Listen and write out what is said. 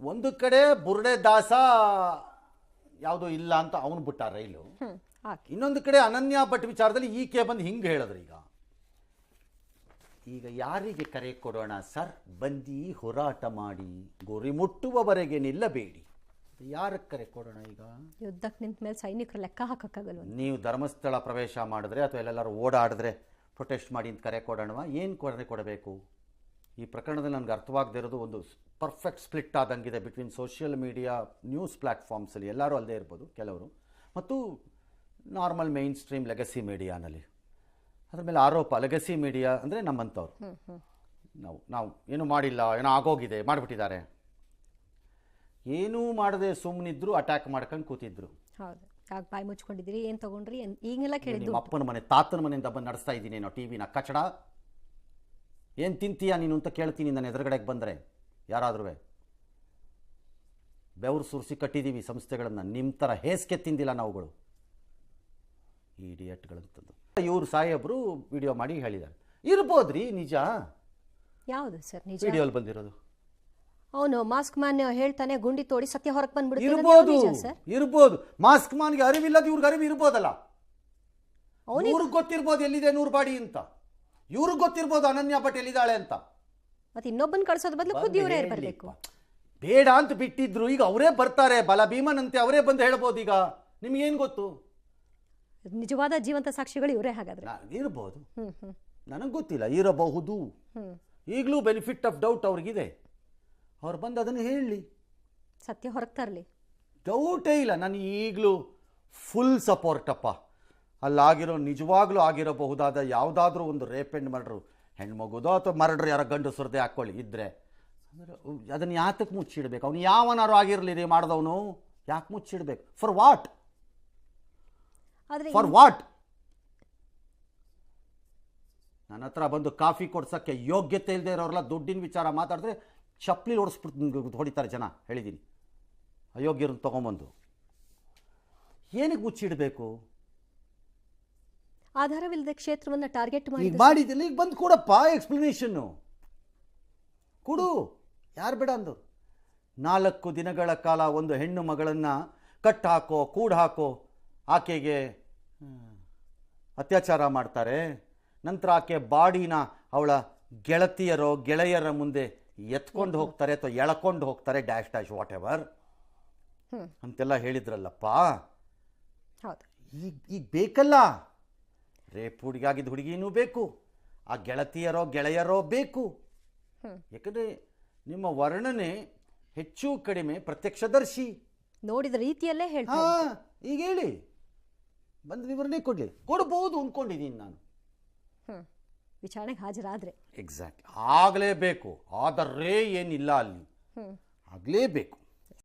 ಒಂದು ಕಡೆ ಬುರ್ಡೆ ದಾಸ ಯಾವುದೋ ಇಲ್ಲ ಅಂತ ಅವನು ಬಿಟ್ಟ ರೈಲು. ಇನ್ನೊಂದು ಕಡೆ ಅನನ್ಯ ಭಟ್ ವಿಚಾರದಲ್ಲಿ ಈಕೆ ಬಂದು ಹಿಂಗೆ ಹೇಳಿದ್ರು ಈಗ. ಈಗ ಯಾರಿಗೆ ಕರೆ ಕೊಡೋಣ ಸರ್? ಬಂದಿ ಹೋರಾಟ ಮಾಡಿ ಗುರಿ ಮುಟ್ಟುವವರೆಗೆ ನಿಲ್ಲಬೇಡಿ. ಯಾರಕ್ಕೆ ಕರೆ ಕೊಡೋಣ ಈಗ? ಯುದ್ಧಕ್ಕೆ ನಿಂತ ಮೇಲೆ ಸೈನಿಕರು ಲೆಕ್ಕ ಹಾಕಕ್ಕಾಗಲ್ವ? ನೀವು ಧರ್ಮಸ್ಥಳ ಪ್ರವೇಶ ಮಾಡಿದ್ರೆ ಅಥವಾ ಎಲ್ಲೆಲ್ಲರೂ ಓಡಾಡಿದ್ರೆ ಪ್ರೊಟೆಸ್ಟ್ ಮಾಡಿ ಅಂತ ಕರೆ ಕೊಡೋಣವಾ? ಏನು ಕರೆ ಕೊಡಬೇಕು? ಈ ಪ್ರಕರಣದಲ್ಲಿ ನನಗೆ ಅರ್ಥವಾಗದೇ ಇರೋದು ಒಂದು ಪರ್ಫೆಕ್ಟ್ ಸ್ಪ್ಲಿಟ್ ಆದಂಗಿದೆ ಬಿಟ್ವೀನ್ ಸೋಷಿಯಲ್ ಮೀಡಿಯಾ ನ್ಯೂಸ್ ಪ್ಲ್ಯಾಟ್ಫಾರ್ಮ್ಸಲ್ಲಿ ಎಲ್ಲರೂ ಅಲ್ಲದೆ ಇರ್ಬೋದು ಕೆಲವರು. ಮತ್ತು ನಾರ್ಮಲ್ ಮೇನ್ ಸ್ಟ್ರೀಮ್ ಲೆಗಸಿ ಮೀಡಿಯಾನಲ್ಲಿ ಅದ್ರ ಮೇಲೆ ಆರೋಪ ಲೆಗಸಿ ಮೀಡಿಯಾ ಅಂದರೆ ನಮ್ಮಂಥವ್ರು. ನಾವು ನಾವು ಏನು ಮಾಡಿಲ್ಲ ಏನೋ ಆಗೋಗಿದೆ ಮಾಡಿಬಿಟ್ಟಿದ್ದಾರೆ. ಏನೂ ಮಾಡದೆ ಸುಮ್ಮನಿದ್ರು ಅಟ್ಯಾಕ್ ಮಾಡ್ಕೊಂಡು ಕೂತಿದ್ರು. ಯಾಕೆ ಬಾಯಿ ಮುಚ್ಕೊಂಡಿದ್ದೀರಿ ಏನು ತಗೊಂಡ್ರಿ? ಈಗೆಲ್ಲ ಕೇಳಿದ್ರು ಅಪ್ಪನ ಮನೆ ತಾತನ ಮನೆಯಿಂದ ಬಂದು ನಡೆಸ್ತಾ ಇದ್ದೀನಿ. ನಾವು ಟಿ ವಿನ ಕಚಡ ಏನು ತಿಂತೀಯ ನೀನು ಅಂತ ಕೇಳ್ತೀನಿ ನನ್ನ ಎದುರುಗಡೆಗೆ ಬಂದರೆ? ಯಾರಾದ್ರೂ ಬೆವರು ಸುರಿಸಿ ಕಟ್ಟಿದ್ದೀವಿ ಸಂಸ್ಥೆಗಳನ್ನು. ನಿಮ್ಮ ಥರ ಹೇಸ್ಕೆ ತಿಂದಿಲ್ಲ ನಾವುಗಳು. ಈ ಡಿಯಟ್ಗಳಂತದ್ದು ಇವರು ಸಾಹೇಬರು ವಿಡಿಯೋ ಮಾಡಿ ಹೇಳಿದ್ದಾರೆ. ಇರ್ಬೋದ್ರಿ ನಿಜ? ಯಾವುದು ಸರ್ ನಿಜ? ವಿಡಿಯೋಲಿ ಬಂದಿರೋದು. ಅವನು ಮಾಸ್ಕ್ ಮ್ಯಾನ್ ಹೇಳ್ತಾನೆ ಗುಂಡಿ ತೋಡಿ ಸತ್ಯ ಹೊರಗೆ ಬಂದ್ಬಿಡುತ್ತೆ ಇರ್ಬೋದು ಸರ್? ಇರ್ಬೋದು. ಮಾಸ್ಕ್ ಮಾನ್ಗೆ ಅರಿವಿಲ್ಲದ ಇವ್ರಿಗೆ ಅರಿವು ಇರ್ಬೋದಲ್ಲ? ಅವನಿಗೆ ಗೊತ್ತಿರ್ಬೋದು ಎಲ್ಲಿದೆ ನೂರು ಬಾಡಿ ಅಂತ. ಇವ್ರಿಗೆ ಗೊತ್ತಿರ್ಬೋದು ಅನನ್ಯ ಬಟ್ ಎಲ್ಲಿದ್ದಾಳೆ ಅಂತ. ಮತ್ತೆ ಇನ್ನೊಬ್ಬನ ಕಳ್ಸೋದ್ ಬದಲು ಖುದ್ದು ಇವರೇ ಬರಬೇಕು ಬೇಡ ಅಂತ ಬಿಟ್ಟಿದ್ರು ಈಗ ಅವರೇ ಬರ್ತಾರೆ ಬಲ ಭೀಮನಂತೆ ಅವರೇ ಬಂದು ಹೇಳ್ಬೋದು ಈಗ. ನಿಮ್ಗೇನು ಗೊತ್ತು? ನಿಜವಾದ ಜೀವಂತ ಸಾಕ್ಷಿಗಳು ಇವರೇ ಹಾಗಾದ್ರೆ. ಇರಬಹುದು ಇರ್ಬೋದು. ನನಗೆ ಗೊತ್ತಿಲ್ಲ ಇರಬಹುದು. ಈಗಲೂ ಬೆನಿಫಿಟ್ ಆಫ್ ಡೌಟ್ ಅವ್ರಿಗಿದೆ. ಅವ್ರು ಬಂದು ಅದನ್ನು ಹೇಳಲಿ ಸತ್ಯ ಹೊರಗೆ ತರಲಿ. ಡೌಟೇ ಇಲ್ಲ ನಾನು ಈಗಲೂ ಫುಲ್ ಸಪೋರ್ಟ್ ಅಪ್ಪ. ಅಲ್ಲಾಗಿರೋ ನಿಜವಾಗ್ಲೂ ಆಗಿರಬಹುದಾದ ಯಾವುದಾದ್ರೂ ಒಂದು ರೇಪ್ ಆ್ಯಂಡ್ ಮರ್ಡ್ರು ಹೆಣ್ಮಗುದೋ ಅಥವಾ ಮರ್ಡ್ರ್ ಯಾರೋ ಗಂಡು ಸುರದೆ ಹಾಕ್ಕೊಳ್ಳಿ ಇದ್ದರೆ ಅಂದರೆ ಅದನ್ನು ಯಾತಕ್ಕೆ ಮುಚ್ಚಿಡ್ಬೇಕು? ಅವ್ನು ಯಾವನಾರು ಆಗಿರಲಿ ರೀ ಮಾಡಿದವನು. ಯಾಕೆ ಮುಚ್ಚಿಡ್ಬೇಕು? ಫಾರ್ ವಾಟ್ ಫಾರ್ ವಾಟ್ ನನ್ನ ಹತ್ರ ಬಂದು ಕಾಫಿ ಕೊಡ್ಸೋಕ್ಕೆ ಯೋಗ್ಯತೆ ಇಲ್ಲದೆ ಇರೋರೆಲ್ಲ ದುಡ್ಡಿನ ವಿಚಾರ ಮಾತಾಡಿದ್ರೆ ಚಪ್ಪಲಿ ಓಡಿಸ್ಬಿಟ್ಟು ಹೊಡಿತಾರೆ ಜನ. ಹೇಳಿದ್ದೀನಿ ಅಯೋಗ್ಯರನ್ನು ತೊಗೊಂಬಂದು. ಏನಕ್ಕೆ ಮುಚ್ಚಿಡಬೇಕು? ಆಧಾರವಿಲ್ಲದ ಕ್ಷೇತ್ರವನ್ನ ಟಾರ್ಗೆಟ್ ಮಾಡಿ ಈಗ ಮಾಡಿದ್ದಿಲ್ಲ ಈಗ ಬಂದು ಕೊಡಪ್ಪ ಎಕ್ಸ್ಪ್ಲನೇಷನ್ನು ಕೊಡು. ಯಾರು ಬೇಡ ಅಂದರು ನಾಲ್ಕು ದಿನಗಳ ಕಾಲ ಒಂದು ಹೆಣ್ಣು ಮಗಳನ್ನು ಕಟ್ ಹಾಕೋ ಕೂಡ ಹಾಕೋ ಆಕೆಗೆ ಅತ್ಯಾಚಾರ ಮಾಡ್ತಾರೆ. ನಂತರ ಆಕೆ ಬಾಡಿನ ಅವಳ ಗೆಳತಿಯರೋ ಗೆಳೆಯರ ಮುಂದೆ ಎತ್ಕೊಂಡು ಹೋಗ್ತಾರೆ ಅಥವಾ ಎಳ್ಕೊಂಡು ಹೋಗ್ತಾರೆ ಡ್ಯಾಶ್ ಡ್ಯಾಶ್ ವಾಟ್ ಎವರ್ ಅಂತೆಲ್ಲ ಹೇಳಿದ್ರಲ್ಲಪ್ಪ. ಈಗ ಈಗ ಬೇಕಲ್ಲ. ರೇಪ್ ಹುಡುಗಿಯಾಗಿದ್ದ ಹುಡುಗಿನೂ ಬೇಕು. ಆ ಗೆಳತಿಯರೋ ಗೆಳೆಯರೋ ಬೇಕು. ಯಾಕಂದ್ರೆ ನಿಮ್ಮ ವರ್ಣನೆ ಹೆಚ್ಚು ಕಡಿಮೆ ಪ್ರತ್ಯಕ್ಷದರ್ಶಿ. ನೋಡಿದ ರೀತಿಯಲ್ಲೇ ಹೇಳ ಈಗ ಹೇಳಿ. ಬಂದು ವಿವರಣೆ ಕೊಡಲಿ. ಕೊಡಬಹುದು ಅಂದ್ಕೊಂಡಿದ್ದೀನಿ ನಾನು. ವಿಚಾರಣೆಗೆ ಹಾಜರಾದ್ರೆ. ಎಕ್ಸಾಕ್ಟ್ ಆಗಲೇಬೇಕು. ಆದರೆ ಏನಿಲ್ಲ ಅಲ್ಲಿ. ಆಗಲೇಬೇಕು.